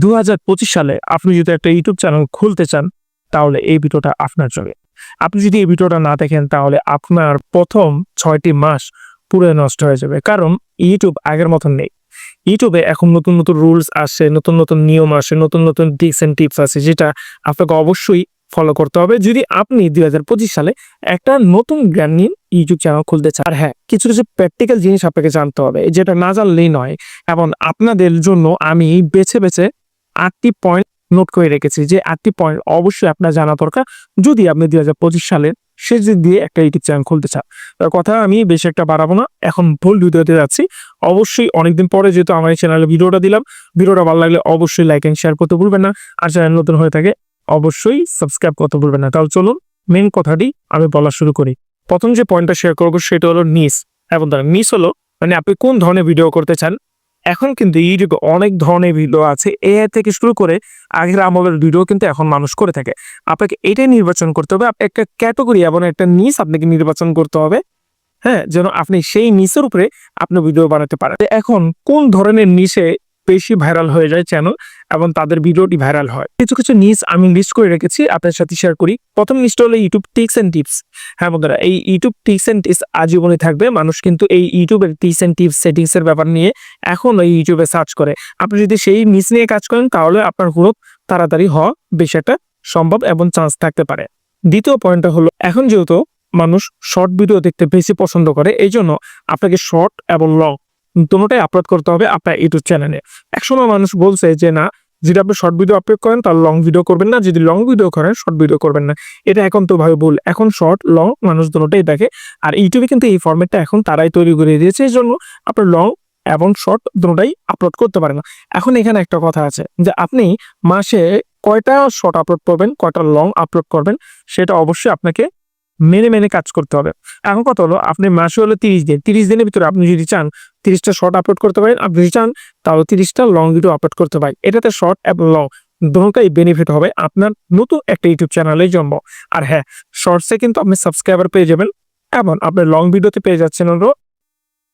দুই হাজার পঁচিশ সালে আপনি যদি একটা ইউটিউব চ্যানেল খুলতে চান, তাহলে এই ভিডিওটা আপনার জন্য। আপনি যদি এই ভিডিওটা না দেখেন, তাহলে আপনার প্রথম ছয়টি মাস পুরো নষ্ট হয়ে যাবে। কারণ ইউটিউব আগের মতন নেই। ইউটিউবে এখন নতুন নতুন রুলস আসে, নতুন নতুন নিয়ম আসে, নতুন নতুন টিপস অ্যান্ড টিপস আছে, যেটা আপনাকে অবশ্যই ফলো করতে হবে। যদি আপনি দু হাজার পঁচিশ সালে একটা নতুন জ্ঞান নিয়ে ইউটিউব চ্যানেল খুলতে চান, আর হ্যাঁ কিছু কিছু প্র্যাকটিক্যাল জিনিস আপনাকে জানতে হবে, যেটা না জানলেই নয়, এবং আপনাদের জন্য আমি বেছে বেছে আটটি পয়েন্ট নোট করে রেখেছি যে আটটি পয়েন্ট অবশ্যই আপনার জানা দরকার। যদি আপনি দুই হাজার পঁচিশ সালের শেষ দিক দিয়ে একটা ইউটিউব চ্যানেল খুলতে চান, তার কথা আমি বেশি একটা বাড়াবো না। এখন ভুল ভিডিওতে যাচ্ছি। অবশ্যই অনেকদিন পরে যেহেতু আমার এই চ্যানেলে ভিডিওটা দিলাম, ভিডিওটা ভালো লাগলে অবশ্যই লাইক এন্ড শেয়ার করতে ভুলবেন না। আর চ্যানেল নতুন হয়ে থাকে, অবশ্যই সাবস্ক্রাইব করতে ভুলবেন না। তাহলে চলুন মেন কথাটি আমি বলা শুরু করি। প্রথম যে পয়েন্টটা শেয়ার করব সেটা হলো নিস এবং তার নিস হলো মানে আপনি কোন ধরনের ভিডিও করতে চান এখন কিন্তু ইউটিউবে অনেক ধরনের ভিডিও আছে এআই থেকে শুরু করে আগের আমলের ভিডিও কিন্তু এখন মানুষ করে থাকে। আপনাকে এটাই নির্বাচন করতে হবে একটা ক্যাটাগরি এবং একটা নিস আপনাকে নির্বাচন করতে হবে হ্যাঁ? যেন আপনি সেই নিচের উপরে আপনি ভিডিও বানাতে পারেন। এখন কোন ধরনের নিচে বেশি ভাইরাল হয়ে যায় চ্যানেল এবং তাদের ভিডিওটি ভাইরাল হয়। কিছু কিছু নিউজ আমি লিস্ট করে রেখেছি আপনার সাথে শেয়ার করি। প্রথম লিস্ট হলো ইউটিউব টিক্স এন্ড টিপস হ্যাঁ বন্ধুরা, এই ইউটিউব টিক্স এন্ড টিপস আজীবনই থাকবে। মানুষ কিন্তু এই ইউটিউবের টিক্স এন্ড টিপস সেটিংস এর ব্যাপার নিয়ে এখন ওই ইউটিউবে সার্চ করে। আপনি যদি সেই নিচ নিয়ে কাজ করেন, তাহলে আপনার গ্রোথ তাড়াতাড়ি হওয়া বেশ একটা সম্ভব এবং চান্স থাকতে পারে। দ্বিতীয় পয়েন্টটা হলো, এখন যেহেতু মানুষ শর্ট ভিডিও দেখতে বেশি পছন্দ করে এই জন্য আপনাকে শর্ট এবং লং দুটোটাই আপলোড করতে হবে আপনার ইউটিউব চ্যানেলে একসময় মানুষ বলছে যে, না, যদি আপনি শর্ট ভিডিও আপলোড করেন, তাহলে লং ভিডিও করবেন না। যদি লং ভিডিও করেন শর্ট ভিডিও করবেন না। এটা এখন তো ভাবে ভুল। এখন শর্ট লং মানুষ দুটোটাই দেখে। আর ইউটিউবে কিন্তু এই ফরম্যাটটা এখন তারাই তৈরি করে দিয়েছে। এই জন্য আপনার লং এবং শর্ট দুটোটাই আপলোড করতে পারেন। এখন এখানে একটা কথা আছে যে, আপনি মাসে কয়টা শর্ট আপলোড করবেন, কয়টা লং আপলোড করবেন, সেটা অবশ্যই আপনাকে মেনে মেনে কাজ করতে হবে। এখন কথা হলো, আপনি মাসে হলো তিরিশ দিন, তিরিশ দিনের ভিতরে আপনি যদি চান তিরিশটা শর্ট আপলোড করতে পারেন, আপনি যদি চান তাহলে তিরিশটা লং ভিডিও আপলোড করতে পারেন। এটাতে শর্ট এবং লং দুটোই বেনিফিট হবে আপনার নতুন একটা ইউটিউব চ্যানেলের জন্য আর হ্যাঁ শর্টসে কিন্তু আপনি সাবস্ক্রাইবার পেয়ে যাবেন। এবং আপনি লং ভিডিওতে পেয়ে যাচ্ছেন হলো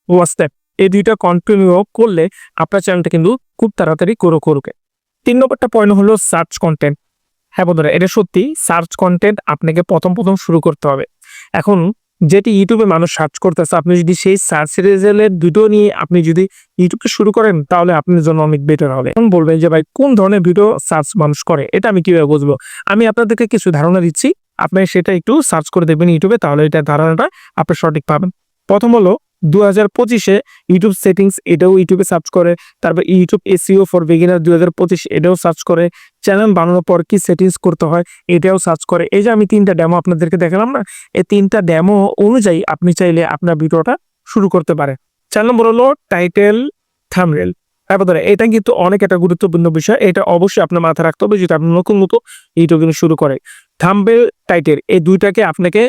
হোয়াটসঅ্যাপ এই দুইটা কন্টিনিউ করলে আপনার চ্যানেলটা কিন্তু খুব তাড়াতাড়ি করো করুকে তিন নম্বরটা পয়েন্ট হলো সার্চ কন্টেন্ট হ্যাঁ বন্ধুরা, এটা সত্যি সার্চ কন্টেন্ট আপনাকে প্রথম প্রথম শুরু করতে হবে। এখন যেটি ইউটিউবে মানুষ সার্চ করতেছে, আপনি যদি সেই সার্চ রেজাল্টের দুটো নিয়ে আপনি যদি ইউটিউবকে শুরু করেন, তাহলে আপনার জন্য অনেক বেটার হবে। এখন বলবেন যে, ভাই, কোন ধরনের ভিডিও সার্চ মানুষ করে? এটা আমি কীভাবে বুঝব? আমি আপনাদেরকে কিছু ধারণা দিচ্ছি। আপনি সেটা একটু সার্চ করে দেখবেন ইউটিউবে, তাহলে এটা ধারণাটা আপনি সঠিক পাবেন। প্রথম হলো দু হাজার পঁচিশে ইউটিউব সেটিংস এটাও ইউটিউবে সার্চ করে, তারপর ইউটিউব এসিও ফর বিগিনার দু হাজার পঁচিশ এটাও সার্চ করে চ্যানেল বানানোর পর কি সেটিংস করতে হয় এটাও সার্চ করে। এই যে আমি তিনটা ডেমো আপনাদেরকে দেখালাম না, এই তিনটা ড্যামো অনুযায়ী আপনি চাইলে আপনার ভিডিওটা শুরু করতে পারে চার নম্বর হলো টাইটেল থামরেল তারপর এটা কিন্তু অনেক একটা গুরুত্বপূর্ণ বিষয়, এটা অবশ্যই আপনার মাথায় রাখতে হবে যদি আপনি নতুন নতুন ইউটিউব শুরু করে। থাম্বেল টাইটেল এই দুইটাকে আপনাকে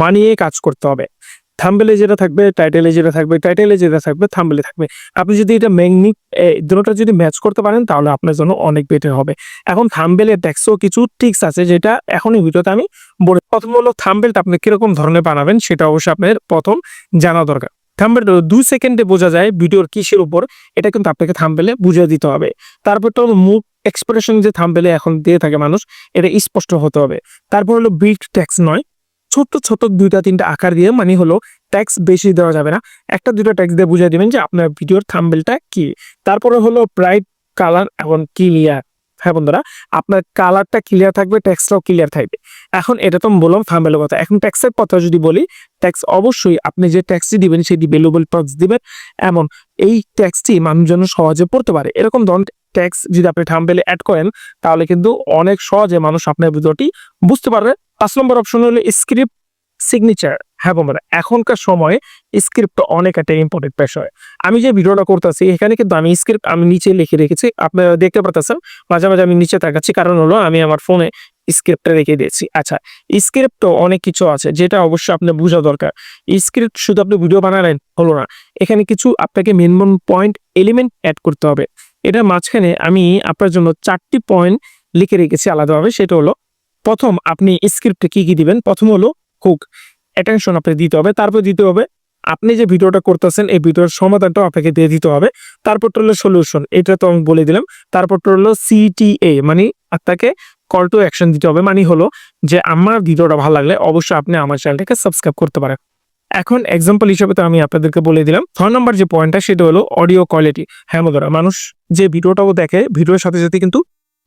মানিয়ে কাজ করতে হবে। থাম্বেলে যেটা থাকবে, টাইটেলে যেটা থাকবে, টাইটেলে যেটা থাকবে, থাম্বেলে থাকবে। আপনি যদি এটা ম্যাগনিক দুটোটা যদি ম্যাচ করতে পারেন, তাহলে আপনার জন্য অনেক বেটার হবে। এখন থাম্বেলের ট্যাক্সও কিছু ট্রিক্স আছে যেটা এখনই ভিডিওতে আমি বলে প্রথম হলো থাম্বেলটা আপনি কীরকম ধরনের বানাবেন, সেটা অবশ্যই আপনার প্রথম জানা দরকার। থাম্বেল দুই সেকেন্ডে বোঝা যায় ভিডিওর কিসের উপর, এটা কিন্তু আপনাকে থাম্বেলে বুঝিয়ে দিতে হবে। তারপর তো মুখ এক্সপ্রেশন যে থাম্বেলে এখন দিয়ে থাকে মানুষ, এটা স্পষ্ট হতে হবে। তারপর হলো বিট ট্যাক্স নয়। ছোট্ট ছোট দুইটা, তিনটা আকার দিয়ে মানে হলো ট্যাক্স বেশি দেওয়া যাবে না। একটা দুটো ট্যাক্স দিয়ে বুঝিয়ে দিবেন যে আপনার ভিডিওর থাম্বেলটা কি। তারপরে হলো ব্রাইট কালার এবং ক্লিয়ার হ্যাঁ বন্ধুরা, আপনার কালারটা ক্লিয়ার থাকবে ট্যাক্সটাও ক্লিয়ার থাকবে। এখন এটা তো বললাম থাম্বেলের কথা। এখন ট্যাক্সের কথা যদি বলি ট্যাক্স অবশ্যই আপনি যে ট্যাক্সটি দিবেন, সেটি ভ্যালুয়েবল ট্যাক্স দিবেন। এমন, এই ট্যাক্সটি মানুষ যেন সহজে পড়তে পারে। এরকম ধরনের ট্যাক্স যদি আপনি থাম্বেলে অ্যাড করেন, তাহলে কিন্তু অনেক সহজে মানুষ আপনার ভিডিওটি বুঝতে পারবে। পাঁচ নম্বর অপশন হলো স্ক্রিপ্ট সিগনেচার হ্যাঁ বন্ধুরা, এখনকার সময়ে স্ক্রিপ্ট অনেক একটা ইম্পর্টেন্ট বিষয়। আমি যে ভিডিওটা করতেছি, এখানে কিন্তু আমি স্ক্রিপ্ট আমি নিচে লিখে রেখেছি। আপনারা দেখতে পারতেছেন, মাঝে মাঝে আমি নিচে তাকাচ্ছি। কারণ হলো, আমি আমার ফোনে স্ক্রিপ্টটা রেখে দিয়েছি। আচ্ছা স্ক্রিপ্ট অনেক কিছু আছে, যেটা অবশ্যই আপনার বোঝা দরকার। স্ক্রিপ্ট শুধু আপনি ভিডিও বানালেন হলো না। এখানে কিছু আপনাকে মিনিমাম পয়েন্ট এলিমেন্ট অ্যাড করতে হবে। এটার মাঝখানে আমি আপনার জন্য চারটি পয়েন্ট লিখে রেখেছি আলাদাভাবে, সেটা হলো, প্রথম আপনি স্ক্রিপ্টে কি কি দিবেন? প্রথম হলো হুক অ্যাটেনশন আপনি দিতে হবে, তারপর দিতে হবে, আপনি যে ভিডিওটা করতেছেন, এই ভিডিওর সমাধানটা আপনাকে দিয়ে দিতে হবে, তারপর হলো সলিউশন এটা তো আমি বলে দিলাম, তারপর হলো সিটিএ মানে আপনাকে কল টু অ্যাকশন দিতে হবে মানে হলো যে আমার ভিডিওটা ভালো লাগলে অবশ্যই আপনি আমার চ্যানেলটাকে সাবস্ক্রাইব করতে পারেন। এখন এক্সাম্পল হিসেবে তো আমি আপনাদেরকে বলে দিলাম। ছয় নম্বর যে পয়েন্টটা সেটা হলো অডিও কোয়ালিটি হ্যাঁ বন্ধুরা, মানুষ যে ভিডিওটাও দেখে, ভিডিওর সাথে সাথে কিন্তু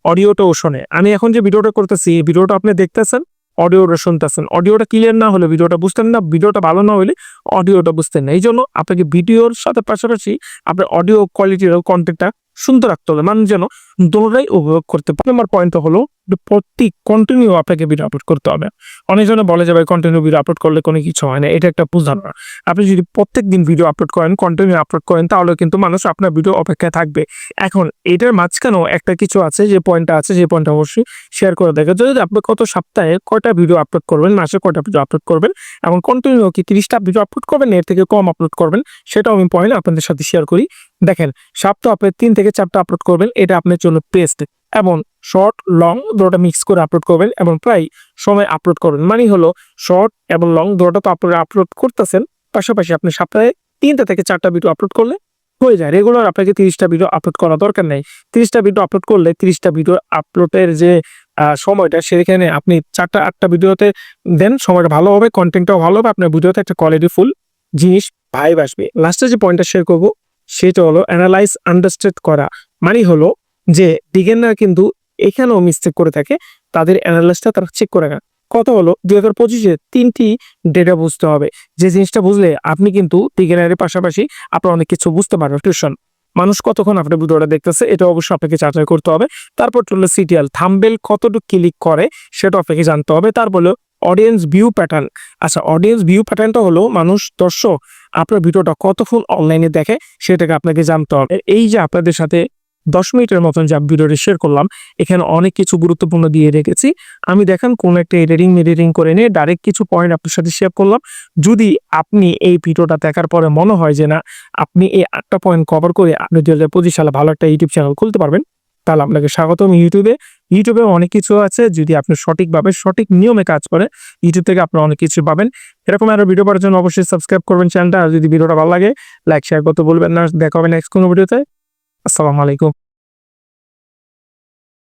অডিওটাও শোনে। আমি এখন যে ভিডিওটা করতেছি, এই ভিডিওটা আপনি দেখতেছেন অডিওটা শুনতেছেন। অডিওটা ক্লিয়ার না হলে ভিডিওটা বুঝতেন না, ভিডিওটা ভালো না হলে অডিওটা বুঝতেন না। এই জন্য আপনাকে ভিডিওর সাথে পাশাপাশি আপনার অডিও কোয়ালিটির কন্টেন্টটা সুন্দর রাখতে হবে। মানুষ যেন দোনোটাই উপভোগ করতে পারে। আমার পয়েন্টটা হলো প্রতি কন্টিনিউ আপনাকে ভিডিও আপলোড করতে হবে। অনেকজনে বলে যাবে কন্টিনিউ ভিডিও আপলোড করলে কোনো কিছু হয় না। এটা একটা ভুল ধারণা আপনি যদি প্রত্যেক দিন ভিডিও আপলোড করেন কন্টিনিউ আপলোড করেন, তাহলে কিন্তু মানুষ আপনার ভিডিও অপেক্ষায় থাকবে। এখন, এটার মাঝখানেও একটা কিছু আছে, যে পয়েন্টটা আছে, যে পয়েন্টটা অবশ্যই শেয়ার করে দেখে। যদি আপনি কত সপ্তাহে কয়টা ভিডিও আপলোড করবেন, মাসে কয়টা ভিডিও আপলোড করবেন, এবং কন্টিনিউ কি তিরিশটা ভিডিও আপলোড করবেন, এর থেকে কম আপলোড করবেন, সেটাও আমি পয়েন্ট আপনাদের সাথে শেয়ার করি। দেখেন, সপ্তাহে আপনি তিন থেকে চারটা আপলোড করবেন, এটা আপনার জন্য বেস্ট এবং শর্ট লং দুটোটা মিক্স করে আপলোড করবেন এবং প্রায় সময় আপলোড করবেন। মানে হলো শর্ট এবং লং দুটোটা তো আপনারা আপলোড করতেছেন, পাশাপাশি আপনি সপ্তাহে তিনটা থেকে চারটা ভিডিও আপলোড করলে হয়ে যায়। রেগুলার আপনাকে তিরিশটা ভিডিও আপলোড করা দরকার নেই। তিরিশটা ভিডিও আপলোড করলে তিরিশটা ভিডিও আপলোডের যে সময়টা, সেখানে আপনি চারটা, আটটা ভিডিওতে দেন, সময়টা ভালো হবে কন্টেন্টটাও ভালো হবে, আপনার ভিডিওতে একটা কোয়ালিটি ফুল জিনিস ভাইব আসবে। লাস্টে যে পয়েন্টটা শেয়ার করব, সেটা হলো অ্যানালাইজ আন্ডারস্ট্যান্ড করা। মানে হলো যে বিজ্ঞানরা কিন্তু এখানেও মিস্টেক করে থাকে, তাদের অ্যানালাইসটা তারা চেক করে না কথা হলো, দুই হাজার পঁচিশে তিনটি ডেটা বুঝতে হবে। যে জিনিসটা বুঝলে আপনি কিন্তু বিজ্ঞানের পাশাপাশি আপনার অনেক কিছু বুঝতে পারবেন। টিউশন মানুষ কতক্ষণ আপনার ভিডিওটা দেখতেছে, এটা অবশ্যই আপনাকে যাচাই করতে হবে। তারপর চলল সিটিএল থাম্বেল কতটুকু ক্লিক করে, সেটা আপনাকে জানতে হবে। তারপর হলো অডিয়েন্স ভিউ প্যাটার্ন আচ্ছা অডিয়েন্স ভিউ প্যাটার্নটা হলো মানুষ, দর্শক, আপনার ভিডিওটা কতক্ষণ অনলাইনে দেখে, সেটাকে আপনাকে জানতে হবে। এই যে আপনাদের সাথে দশ মিনিটের মতন যা ভিডিওটা শেয়ার করলাম, এখানে অনেক কিছু গুরুত্বপূর্ণ দিয়ে রেখেছি। আমি দেখেন কোন একটা এডিটিং মেডিটিং করে নিয়ে ডাইরেক্ট কিছু পয়েন্ট আপনার সাথে শেয়ার করলাম। যদি আপনি এই ভিডিওটা দেখার পরে মনে হয় যে না, আপনি এই আটটা পয়েন্ট কভার করে আপনি দু হাজার পঁচিশ সালে ভালো একটা ইউটিউব চ্যানেল খুলতে পারবেন, তাহলে আপনাকে স্বাগতম ইউটিউবে ইউটিউবে অনেক কিছু আছে, যদি আপনি সঠিকভাবে সঠিক নিয়মে কাজ করে ইউটিউব থেকে আপনি অনেক কিছু পাবেন। এরকম আরও ভিডিও পাওয়ার জন্য অবশ্যই সাবস্ক্রাইব করবেন চ্যানেলটা আর যদি ভিডিওটা ভালো লাগে লাইক শেয়ার করতে বলবেন না। দেখা হবে নেক্সট কোনো ভিডিওতে আসসালামু আলাইকুম।